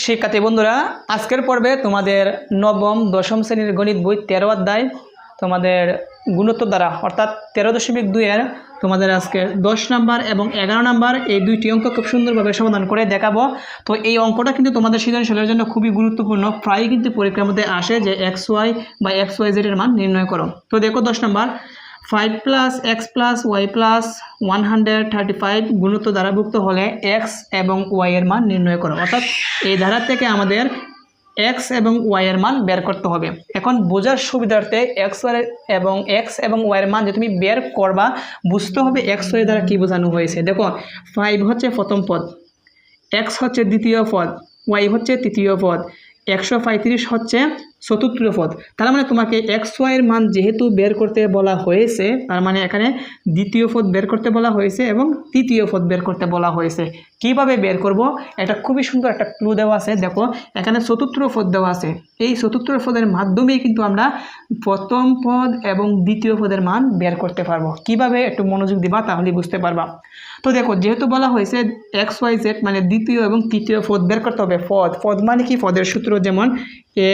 শিক্ষার্থী বন্ধুরা, আজকের পর্বে তোমাদের নবম, দশম শ্রেণির গণিত বই তেরো অধ্যায় তোমাদের গুণোত্তর দ্বারা, অর্থাৎ তেরো দশমিক দুইয়ের তোমাদের আজকে দশ নাম্বার এবং এগারো নাম্বার এই দুইটি অঙ্ক খুব সুন্দরভাবে সমাধান করে দেখাবো। তো এই অঙ্কটা কিন্তু তোমাদের সৃজনশীলের জন্য খুবই গুরুত্বপূর্ণ, প্রায়ই কিন্তু পরীক্ষার মধ্যে আসে যে এক্স ওয়াই বা এক্স ওয়াই জেডের মান নির্ণয় করো। তো দেখো দশ number five plus x plus y plus one hundred thirty five গুণত্ব দ্বারাভুক্ত হলে এক্স এবং ওয়াইয়ের মান নির্ণয় করো। অর্থাৎ এই ধারা থেকে আমাদের এক্স এবং ওয়াইয়ের মান বের করতে হবে। এখন বোঝার সুবিধার্থে এক্স এবং এক্স এবং ওয়াইয়ের মান যে তুমি বের করবা, বুঝতে হবে এক্স ওয়াই দ্বারা কী বোঝানো হয়েছে। দেখো ফাইভ হচ্ছে প্রথম পদ এক্স হচ্ছে দ্বিতীয় পদ ওয়াই হচ্ছে তৃতীয় পদ, একশো পঁয়ত্রিশ হচ্ছে চতুর্থ পদ। তার মানে তোমাকে এক্স ওয়াইয়ের মান যেহেতু বের করতে বলা হয়েছে, তার মানে এখানে দ্বিতীয় পদ বের করতে বলা হয়েছে এবং তৃতীয় পদ বের করতে বলা হয়েছে। কীভাবে বের করব? এটা খুবই সুন্দর একটা ক্লু দেওয়া আছে। দেখো, এখানে চতুর্থ পদ দেওয়া আছে। এই চতুর্থ পদের মাধ্যমেই কিন্তু আমরা প্রথম পদ এবং দ্বিতীয় পদের মান বের করতে পারব। কীভাবে? একটু মনোযোগ দিবা তাহলে বুঝতে পারবা। তো দেখো, যেহেতু বলা হয়েছে এক্স ওয়াই জেড মানে দ্বিতীয় এবং তৃতীয় পদ বের করতে হবে। পদ পদ মানে কি? পদের সূত্র যেমন a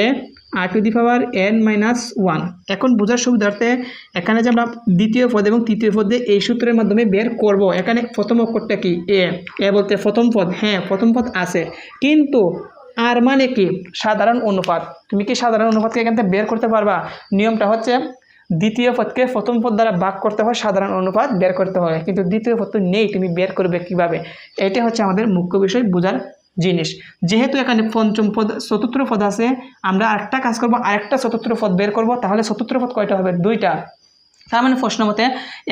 r to the power n minus one. এখন বোঝার সুবিধার্থে এখানে যে আমরা দ্বিতীয় পদ এবং তৃতীয় পদে এই সূত্রের মাধ্যমে বের করব। এখানে প্রথম অক্ষরটা কি? এ। এ বলতে প্রথম পদ। হ্যাঁ প্রথম পদ আছে। কিন্তু আর মানে কি? সাধারণ অনুপাত। তুমি কি সাধারণ অনুপাতকে এখান থেকে বের করতে পারবা? নিয়মটা হচ্ছে দ্বিতীয় পদকে প্রথম পদ দ্বারা ভাগ করতে হয়, সাধারণ অনুপাত বের করতে হয়। কিন্তু দ্বিতীয় পদ তো নেই, তুমি বের করবে কীভাবে? এটা হচ্ছে আমাদের মুখ্য বিষয় বোঝার জিনিস। যেহেতু এখানে পঞ্চম পদ, চতুর্থ পদ আছে, আমরা আরেকটা কাজ করব, আরেকটা চতুর্থ পদ বের করব, তাহলে চতুর্থ পদ কয়টা হবে? দুইটা। তার মানে প্রশ্ন মতে,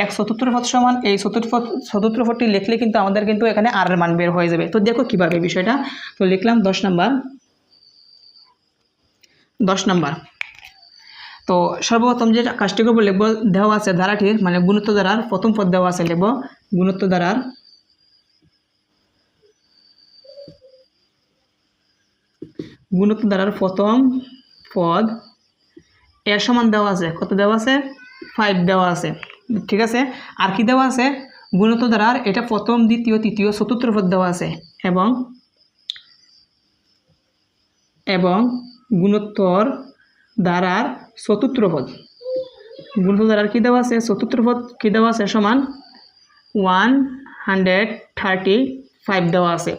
এক চতুর্থ পদ সমান, এই চতুর্থ চতুর্থ পদটি লিখলে কিন্তু আমাদের কিন্তু এখানে আর মান বের হয়ে যাবে। তো দেখো কীভাবে বিষয়টা। তো লিখলাম দশ নম্বর। দশ নম্বর। তো সর্বপ্রথম যে কাজটি করব, লিখব দেওয়া আছে ধারাটির মানে গুণত্ব ধারার প্রথম পদ দেওয়া আছে, লিখব গুণত্ব ধারার গুণত্ব ধারার প্রথম পদ এর সমান দেওয়া আছে। কত দেওয়া আছে? ফাইভ দেওয়া আছে। ঠিক আছে? আর কি দেওয়া আছে? গুণত্ব ধারার এটা প্রথম, দ্বিতীয়, তৃতীয়, চতুর্থ পদ দেওয়া আছে। এবং এবং গুণোত্তর দ্বারার চতুর্থ পদ। গুণোত্তর দ্বারার কী দেওয়া আছে? চতুর্থ পদ কী দেওয়া আছে? সমান ওয়ান হান্ড্রেড থার্টি ফাইভ দেওয়া আছে।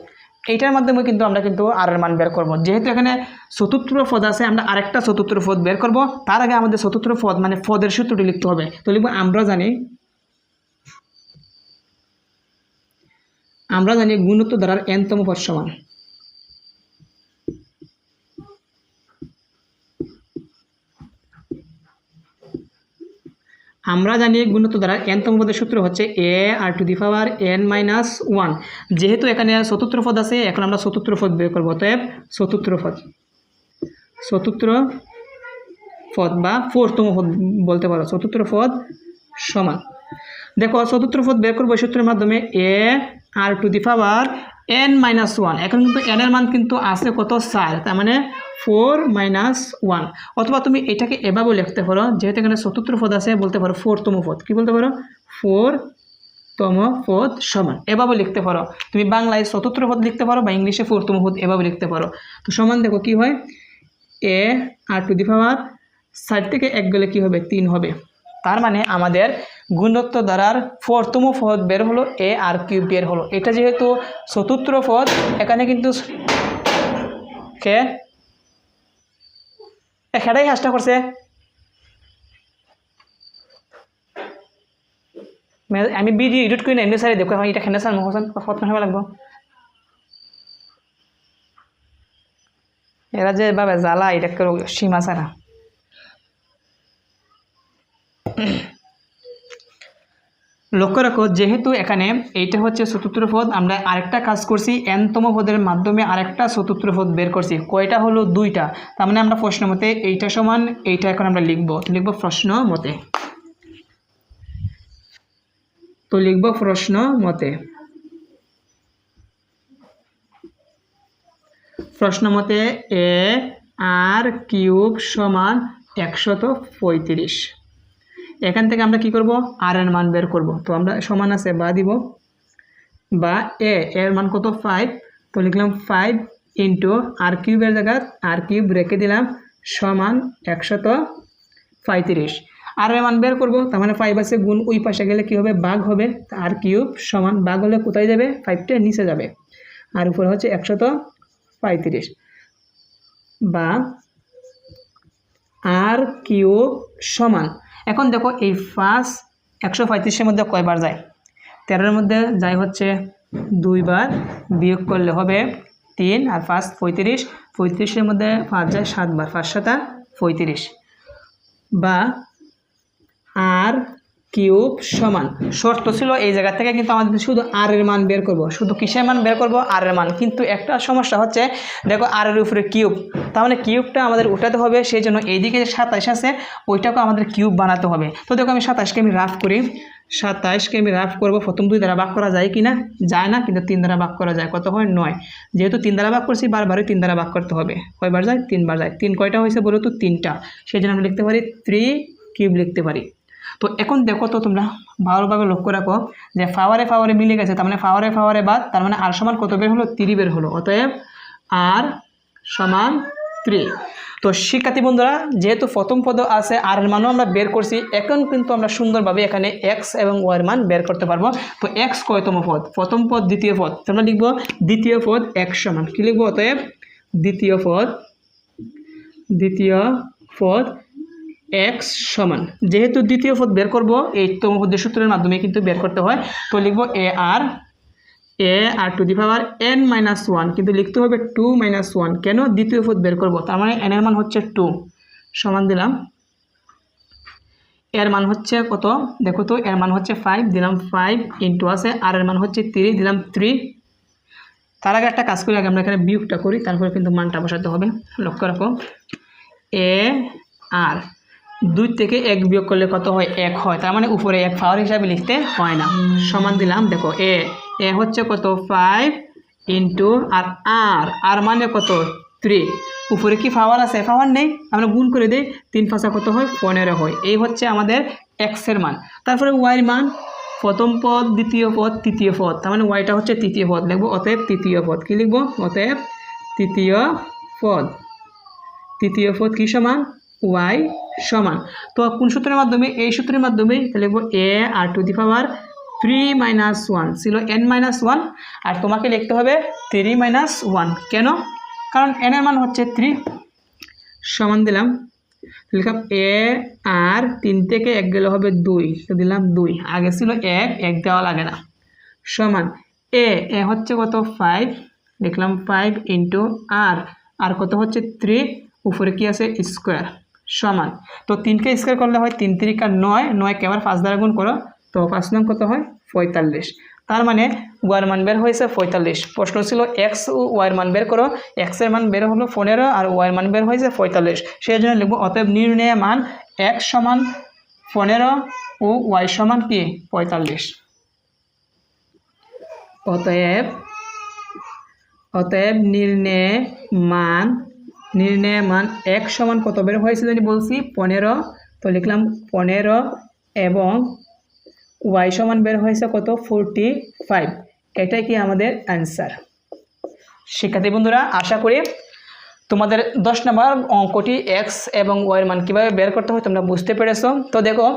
এইটার মাধ্যমে কিন্তু আমরা কিন্তু আর এর মান বের করব। যেহেতু এখানে চতুর্থ পদ আছে, আমরা আরেকটা চতুর্থ পদ বের করব। তার আগে আমাদের চতুর্থ পদ মানে পদের সূত্রটি লিখতে হবে। তো লিখব, আমরা জানি আমরা জানি গুণত্ব দ্বারার এনতম পদ সমান। আমরা জানি গুণত্ব দ্বারা এনতম পদের সূত্র হচ্ছে a r to the power n minus one যেহেতু এখানে চতুর্থ পদ আছে, এখন আমরা চতুর্থ পদ বের করব। অতএব চতুর্থ পদ। চতুর্থ পদ বা ফোরতম পদ বলতে পারো। চতুর্থ পদ সমান। দেখো, চতুর্থ পদ বের করব সূত্রের মাধ্যমে a r to the power n minus one এখন কিন্তু এন এর মান কিন্তু আছে কত চার, তার মানে ফোর মাইনাস ওয়ান। অথবা তুমি এটাকে এভাবেও লিখতে পারো, যেহেতু এখানে চতুর্থ পদ আছে, বলতে পারো ফোরতম পদ। কী বলতে পারো? ফোর তম পদ সমান। এভাবে লিখতে পারো। তুমি বাংলায় চতুর্থ পদ লিখতে পারো বা ইংলিশে ফোরতম পদ এভাবে লিখতে পারো। তো সমান দেখো কি হয়? এ r to the power side থেকে এক গেলে কী হবে? তিন হবে। তার মানে আমাদের গুণত্ব দ্বারার ফোরতম পদ বের হলো, এ আর কিউব বের হলো। এটা যেহেতু চতুর্থ পদ, এখানে কিন্তু কে? খেটাই হাসটা করছে। আমি ভিডিও এডিট করি না, এমনি সারি দেখো এটা খেলে স্যার মোক কত সময় লাগবো। এরা যে ভাবে জ্বালা এটা সীমা ছাড়া। লক্ষ্য রাখো, যেহেতু এখানে এইটা হচ্ছে চতুর্থ পদ, আমরা আরেকটা কাজ করছি এনতম পদের মাধ্যমে আরেকটা চতুর্থ পদ বের করছি। কয়টা হলো দুইটা? তার মানে আমরা প্রশ্ন মতে এইটা সমান, এইটা এখন আমরা লিখব। লিখব প্রশ্ন মতে। তো লিখব প্রশ্ন মতে। প্রশ্ন মতে এ আর কিউব সমান একশত পঁয়ত্রিশ। এখান থেকে আমরা কি করব? আর এর মান বের করব। তো আমরা সমান আছে বা দিব বা এ এর মান কত? ফাইভ তো লিখলাম ফাইভ ইন্টু আর কিউবের জায়গায় আর কিউব রেখে দিলাম সমান একশত পঁয়ত্রিশ। আর এর মান বের করব, তার মানে ফাইভ আছে গুণ ওই পাশে গেলে কী হবে? বাঘ হবে। আর কিউব সমান বাঘ হলে কোথায় যাবে? ফাইভটা নিচে যাবে। আর উপরে হচ্ছে একশত পঁয়ত্রিশ। বা আর কিউব সমান এখন দেখো এই ফার্স্ট একশো পঁয়ত্রিশের মধ্যে কয়বার যায়? তেরোর মধ্যে যায় হচ্ছে দুইবার। বিয়োগ করলে হবে তিন আর ফার্স্ট পঁয়ত্রিশ। পঁয়ত্রিশের মধ্যে পাঁচ যায় সাতবার। পাঁচ সাতা পঁয়ত্রিশ। বা আর কিউব সমান। শর্ত ছিল এই জায়গা থেকে কিন্তু আমাদের শুধু আর এর মান বের করব। শুধু কিসের মান বের করব? আর এর মান। কিন্তু একটা সমস্যা হচ্ছে, দেখো আর এর উপরে কিউব। তার মানে কিউবটা আমাদের উঠাতে হবে সেই জন্য এইদিকে যে সাতাইশ আছে, ওইটাকেও আমাদের কিউব বানাতে হবে। তো দেখো আমি সাতাশকে আমি রাফ করি। সাতাইশকে আমি রাফ করব। প্রথম দুই দ্বারা ভাগ করা যায় কি না? যায় না, কিন্তু তিন দ্বারা ভাগ করা যায়। কত হয়? নয়। যেহেতু তিন দ্বারা ভাগ করছি, বারবারই তিন দ্বারা ভাগ করতে হবে। কয়বার যায়? তিনবার যায়। তিন কয়টা হয়েছে বলো তো? তিনটা। সেই জন্য আমি লিখতে পারি থ্রি কিউব লিখতে পারি। তো এখন দেখো তো তোমরা ভালোভাবে লক্ষ্য রাখো যে ফাওয়ারে ফাওয়ারে মিলে গেছে, তার মানে ফাওয়ারে ফাওয়ারে বাদ, তার মানে আর সমান কত বের হলো? তিরি বের হলো, অতএব আর সমান থ্রি তো শিক্ষার্থী বন্ধুরা, যেহেতু প্রথম পদ আছে, আর এর মানও আমরা বের করছি, এখন কিন্তু আমরা সুন্দরভাবে এখানে এক্স এবং ওয়ার মান বের করতে পারব। তো এক্স কয়তম পদ? প্রথম পদ, দ্বিতীয় পদ। তোমরা লিখব দ্বিতীয় পদ এক্স সমান। কী লিখব? অতএব দ্বিতীয় পদ দ্বিতীয় পদ এক্স সমান। যেহেতু দ্বিতীয় পদ বের করব, এই তমপদের সূত্রের মাধ্যমে কিন্তু বের করতে হয়। তো লিখব a r a r to the power n minus one কিন্তু লিখতে হবে টু মাইনাস ওয়ান কেন দ্বিতীয় পদ বের করব? তার মানে এন এর মান হচ্ছে টু সমান দিলাম। এর মান হচ্ছে কত? দেখো তো, এর মান হচ্ছে ফাইভ দিলাম ফাইভ ইন্টু আছে। আর এর মান হচ্ছে থ্রি দিলাম থ্রি তার আগে একটা কাজ করি, আগে আমরা এখানে বিয়োগটা করি, তারপরে কিন্তু মানটা বসাতে হবে। লক্ষ্য রাখো। এ আর দুই থেকে এক বিয়োগ করলে কত হয়? এক হয়। তার মানে উপরে এক পাওয়ার হিসাবে লিখতে হয় না। সমান দিলাম, দেখো, এ এ হচ্ছে কত? ফাইভ ইন্টু আর আর আর মানে কত? থ্রি উপরে কি পাওয়ার আছে? পাওয়ার নেই। আমরা গুণ করে দিই, তিন পাঁচা কত হয়? পনেরো হয়। এই হচ্ছে আমাদের এক্সের মান। তারপরে ওয়াইয়ের মান, প্রথম পদ, দ্বিতীয় পদ, তৃতীয় পদ। তার মানে ওয়াইটা হচ্ছে তৃতীয় পদ। লিখব অতএব তৃতীয় পদ। কী লিখব? অতএব তৃতীয় পদ। তৃতীয় পদ কী সমান? ওয়াই সমান। তো কোন সূত্রের মাধ্যমে? এই সূত্রের মাধ্যমে তাহলে লিখব a r to the power three minus one. ছিল এন মাইনাস ওয়ান, আর তোমাকে লিখতে হবে থ্রি মাইনাস ওয়ান। কেন? কারণ এন এর মান হচ্ছে থ্রি। সমান দিলাম। লিখলাম এ আর তিন থেকে এক গেলে হবে দুই। তো দিলাম দুই। আগে ছিল এক এক দেওয়া লাগে না। সমান। এ এ হচ্ছে কত? ফাইভ লিখলাম ফাইভ ইন্টু আর আর কত হচ্ছে? থ্রি উপরে কি আছে? স্কোয়ার সমান। তো তিনকে স্কোয়ার করলে হয় তিন তিরিকা নয়, নয়কে আবার পাঁচ দ্বারা গুণ করো, তো পাঁচ নং কত হয়? পঁয়তাল্লিশ। তার মানে ওয়ার মান বের হয়েছে পঁয়তাল্লিশ। প্রশ্ন ছিল এক্স ও ওয়ার মান বের করো। এক্সের মান বের হলো পনেরো আর ওয়ার মান বের হয়েছে পঁয়তাল্লিশ। সেই জন্য লিখব, অতএব নির্ণয় মান এক্স সমান পনেরো ও ওয়াই সমান কি? পঁয়তাল্লিশ। অতএব অতএব নির্ণয় মান নির্ণয় মান এক সমান কত বের হয়েছে আমি বলছি? পনেরো। তো লিখলাম পনেরো এবং ওয়াই সমান বের হয়েছে কত? ফোরটি ফাইভ এটাই কি আমাদের অ্যান্সার শিক্ষার্থী বন্ধুরা, আশা করি তোমাদের দশ নম্বর অঙ্কটি এক্স এবং ওয়াইয়ের মান কীভাবে বের করতে হয় তোমরা বুঝতে পেরেছ? তো দেখো,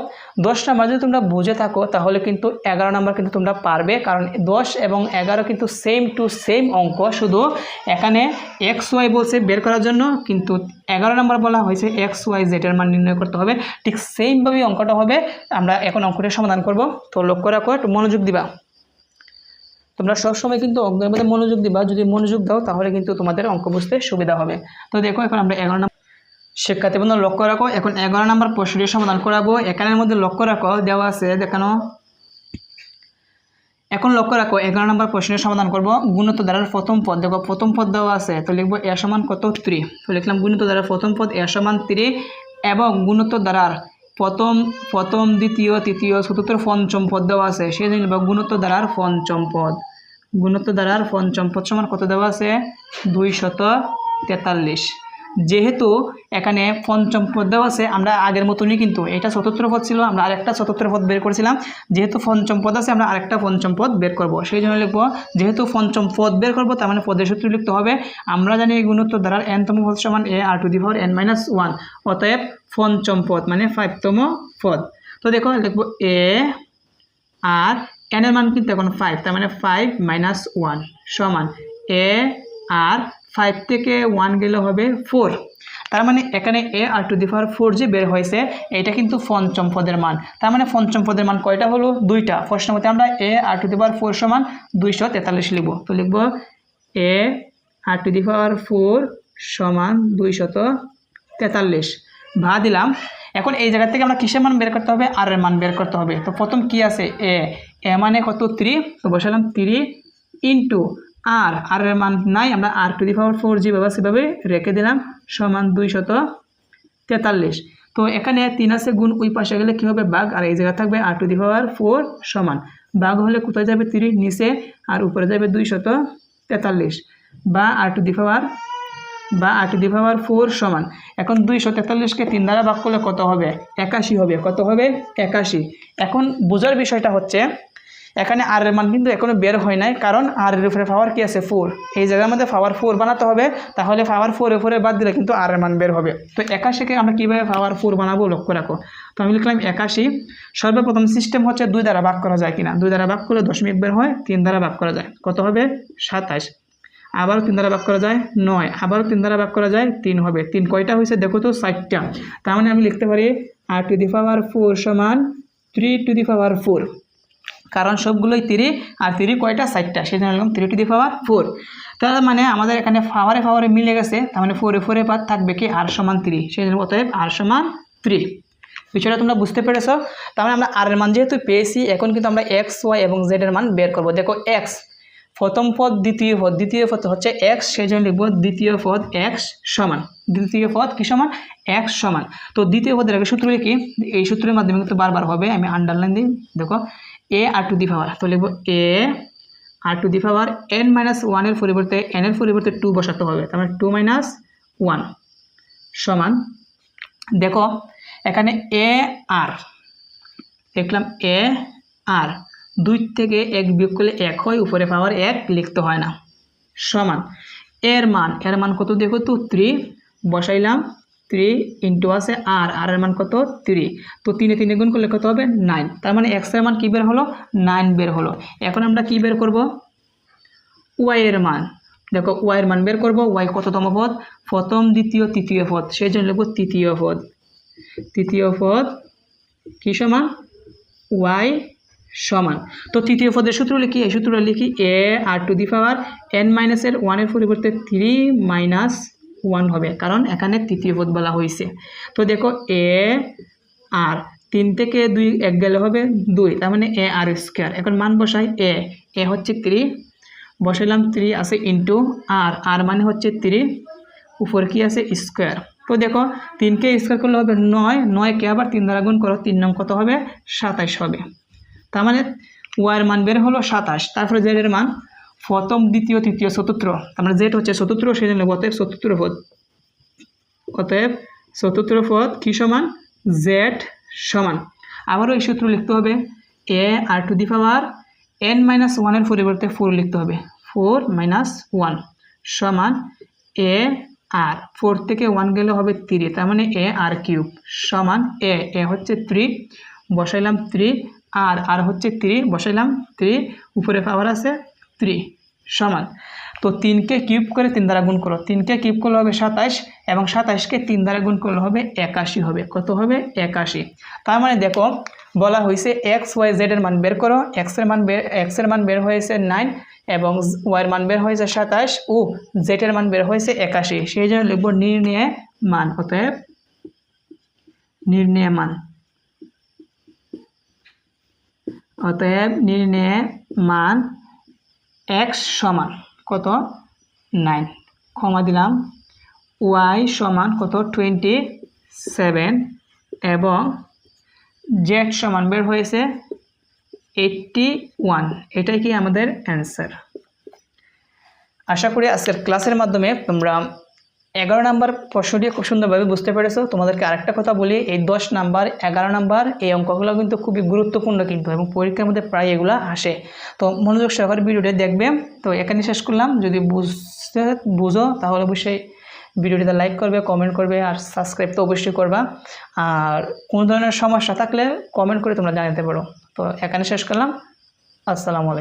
দশ নম্বর যদি তোমরা বুঝে থাকো, তাহলে কিন্তু এগারো নম্বর কিন্তু তোমরা পারবে, কারণ দশ এবং এগারো কিন্তু সেম টু সেম অঙ্ক। শুধু এখানে এক্স ওয়াই বলছে বের করার জন্য, কিন্তু এগারো নম্বর বলা হয়েছে এক্স ওয়াই জেটের মান নির্ণয় করতে হবে। ঠিক সেমভাবেই অঙ্কটা হবে। আমরা এখন অঙ্কটি সমাধান করব। তো লক্ষ্য রাখো, একটু মনোযোগ দিবা। তোমরা সবসময় কিন্তু অঙ্কের মধ্যে মনোযোগ দিবা, যদি মনোযোগ দাও তাহলে কিন্তু তোমাদের অঙ্ক বুঝতে সুবিধা হবে। তো দেখো, এখন আমরা এগারো নম্বর শিক্ষার্থী বন্ধু, লক্ষ্য রাখো, এখন এগারো নম্বর প্রশ্নটি সমাধান করাবো। এখানের মধ্যে লক্ষ্য রাখো, দেওয়া আছে দেখানো এখন লক্ষ্য রাখো, এগারো নম্বর প্রশ্নের সমাধান করব। গুণত দ্বারার প্রথম পদ, দেখো, প্রথম পদ দেওয়া আছে, তো লিখব এ সমান কত? ত্রি। তো লিখলাম গুণত দ্বারার প্রথম পদ এ সমান ত্রি এবং গুণত দ্বারার প্রথম প্রথম, দ্বিতীয়, তৃতীয়, চতুর্থ, পঞ্চম পদ দেওয়া আছে, সেই জন্য গুণত দ্বারার পঞ্চম পদ। গুণত দ্বারার পঞ্চম। পদ সমান কত দেওয়া আছে? দুই শত তেতাল্লিশ। যেহেতু এখানে পঞ্চম পদ দেওয়া আছে, আমরা আগের মতনই কিন্তু এটা চতুর্থ পদ ছিল, আমরা আরেকটা চতুর্থ পদ বের করেছিলাম। যেহেতু পঞ্চম পদ আছে, আমরা আরেকটা পঞ্চম পদ বের করব। সেই জন্য লিখব, যেহেতু পঞ্চম পদ বের করব, তার মানে পদের সূত্র লিখতে হবে। আমরা জানি এই গুণোত্তর দ্বারা এনতম পদ সমান a r to the power n minus one অতএব পঞ্চম পদ মানে ফাইভতম পদ। তো দেখো, লিখব এ আর এন এর মান কিন্তু এখন ফাইভ তার মানে ফাইভ মাইনাস ওয়ান সমান এ আর ফাইভ থেকে ওয়ান গেলে হবে ফোর তার মানে এখানে এ r to the power four যে বের হয়েছে এটা কিন্তু পঞ্চম পদের মান। তার মানে পঞ্চম পদের মান কয়টা হলো? দুইটা। প্রশ্ন মতে আমরা এ r to the power four সমান দুইশো তেতাল্লিশ লিখব। তো লিখব a r to the power four সমান দুইশত তেতাল্লিশ। ভা দিলাম। এখন এই জায়গা থেকে আমরা কিসের মান বের করতে হবে? আর এর মান বের করতে হবে। তো প্রথম কি আছে? এ এ মানে কত? থ্রি তো বসালাম থ্রি ইন্টু আর আর এর মান নাই, আমরা আর টু দি পাওয়ার ফোর যেভাবে সেভাবে রেখে দিলাম, সমান দুইশত তেতাল্লিশ। তো এখানে তিন আছে গুণ ওই পাশে গেলে কী হবে? বাঘ। আর এই জায়গা থাকবে আর টু দি পাওয়ার ফোর সমান। বাঘ হলে কোথায় যাবে? থ্রি নিচে, আর উপরে যাবে দুইশত তেতাল্লিশ। বা আর টু দি পাওয়ার বা আর টু দি পাওয়ার ফোর সমান। এখন দুইশো তেতাল্লিশকে তিন দ্বারা ভাগ করলে কত হবে? একাশি হবে। কত হবে? একাশি। এখন বোঝার বিষয়টা হচ্ছে এখানে আর এর মান কিন্তু এখনও বের হয় নাই, কারণ আর এর উপরে পাওয়ার কি আছে? ফোর এই জায়গার মধ্যে পাওয়ার ফোর বানাতে হবে, তাহলে পাওয়ার ফোর উপরে বাদ দিলে কিন্তু আর এর মান বের হবে। তো একাশিকে আমরা কীভাবে পাওয়ার ফোর বানাবো লক্ষ্য রাখো। তো আমি লিখলাম একাশি, সর্বপ্রথম সিস্টেম হচ্ছে দুই দ্বারা ভাগ করা যায় কিনা? দুই দ্বারা ভাগ করলে দশমিক বের হয়, তিন দ্বারা ভাগ করা যায়। কত হবে? সাতাশ। আবারও তিন দ্বারা ভাগ করা যায়, নয়। আবারও তিন দ্বারা ভাগ করা যায়, তিন হবে। তিন কয়টা হয়েছে? দেখো তো ষাটটা তার মানে আমি লিখতে পারি r to the power four সমান three to the power four কারণ সবগুলোই তিরি আর তিরি কয়টা? ষাটটা সেই জন্য লিখলাম three to the power four তার মানে আমাদের এখানে পাওয়ারে পাওয়ারে মিলে গেছে। তার মানে ফোরে ফোরে পার থাকবে কি? আর সমান থ্রি সেই জন্য অতএব আর সমান থ্রি বিষয়টা তোমরা বুঝতে পেরেছ? তার মানে আমরা আর এর মান যেহেতু পেয়েছি, এখন কিন্তু আমরা এক্স ওয়াই এবং জেড এর মান বের করব। দেখো এক্স প্রথম পদ, দ্বিতীয় পদ। দ্বিতীয় পদ হচ্ছে এক্স সেই জন্য লিখব দ্বিতীয় পদ এক্স সমান। দ্বিতীয় পদ কি সমান? এক্স সমান। তো দ্বিতীয় পদের আগে সূত্র কি এই সূত্রের মাধ্যমে কিন্তু বারবার হবে। আমি আন্ডারলাইন দিই। দেখো। এ আর টু দি পাওয়ার তো লিখব a r to the power n minus ওয়ানের পরিবর্তে এন এর পরিবর্তে টু বসাতে হবে। তার মানে টু মাইনাস ওয়ান সমান, দেখো, এখানে এ আর দেখলাম এ আর দুই থেকে এক বিয়োগ করলে এক হয়, উপরে পাওয়ার এক লিখতে হয় না। সমান, এর মান এর মান কত দেখো তো? থ্রি বসাইলাম থ্রি ইন্টু আছে আর আর এর মান কত? থ্রি তো তিনে তিনে গুণ করলে কত হবে? নাইন তার মানে এক্সের মান কী বের হলো? নাইন বের হলো। এখন আমরা কি বের করব? ওয়াই এর মান। দেখো ওয়াই এর মান বের করব। ওয়াই কততম পদ? প্রথম, দ্বিতীয়, তৃতীয় পদ। সেই জন্য লিখব তৃতীয় পদ। তৃতীয় পদ কী সমান? ওয়াই সমান। তো তৃতীয় পদের সূত্র লিখি। এই সূত্র লিখি এ r to the power N মাইনাসের ওয়ানের পরিবর্তে থ্রি মাইনাস ওয়ান হবে, কারণ এখানে তৃতীয় পদ বলা হয়েছে। তো দেখো এ আর তিন থেকে দুই এক গেলে হবে দুই, তার মানে এ আর স্কোয়ার এখন মান বসাই এ এ হচ্ছে থ্রি বসাইলাম থ্রি আছে ইন্টু আর আর মানে হচ্ছে থ্রি উপর কি আছে স্কোয়ার তো দেখো তিনকে স্কোয়ার করলে হবে নয় নয়কে আবার তিন দ্বারা গুণ করো, তিন নং কত হবে? সাতাইশ হবে। তার মানে ওয়ার মান বের হলো সাতাশ, তারপরে জেডের মান প্রথম, দ্বিতীয়, তৃতীয়, চতুর্থ। তার মানে জেড হচ্ছে চতুর্থ, সেই জন্য অতএব চতুর্থ পদ। অতএব চতুর্থ পদ কী সমান? জেড সমান। আবারও এই সূত্র লিখতে হবে। A r to the power n minus ওয়ানের পরিবর্তে ফোর লিখতে হবে। ফোর মাইনাস ওয়ান সমান এ আর ফোর থেকে ওয়ান গেলে হবে থ্রি তার মানে এ আর কিউব সমান এ। এ হচ্ছে থ্রি বসাইলাম থ্রি আর আর হচ্ছে থ্রি বসাইলাম থ্রি উপরে পাওয়ার আছে। থ্রি সমান। তো তিনকে কিউব করে তিন দ্বারা গুণ করো। তিনকে কিউব করলে হবে সাতাশ এবং সাতাশকে তিন দ্বারা গুণ করলে হবে একাশি হবে। কত হবে? একাশি। তার মানে দেখো, বলা হয়েছে এক্স, ওয়াই, জেড এর মান বের করো। এক্সের মান বের, এক্সের মান বের হয়েছে নাইন এবং ওয়াইয়ের মান বের হয়েছে সাতাশ ও জেড এর মান বের হয়েছে একাশি। সেই জন্য লিখব নির্ণয় মান। অতএব নির্ণয় মান। অতএব নির্ণয় মান এক্স সমান কত? নাইন। ক্ষমা দিলাম। ওয়াই সমান কত? Twenty seven. এবং জেড সমান বের হয়েছে এইটটি ওয়ান। এটাই কি আমাদের অ্যান্সার। আশা করি আজকের ক্লাসের মাধ্যমে তোমরা এগারো নাম্বার প্রশ্নটি খুব সুন্দরভাবে বুঝতে পেরেছ। তোমাদেরকে আরেকটা কথা বলি, এই দশ নাম্বার, এগারো নাম্বার, এই অঙ্কগুলো কিন্তু খুবই গুরুত্বপূর্ণ কিন্তু এবং পরীক্ষার মধ্যে প্রায় এগুলো আসে। তো মনোযোগ সহকারে ভিডিওটা দেখবে। তো এখানে শেষ করলাম। যদি বুঝতে বুঝো, তাহলে অবশ্যই ভিডিওটিতে লাইক করবে, কমেন্ট করবে আর সাবস্ক্রাইব তো অবশ্যই করবা। আর কোনো ধরনের সমস্যা থাকলে কমেন্ট করে তোমরা জানাতে পারো। তো এখানে শেষ করলাম। আসসালামু আলাইকুম।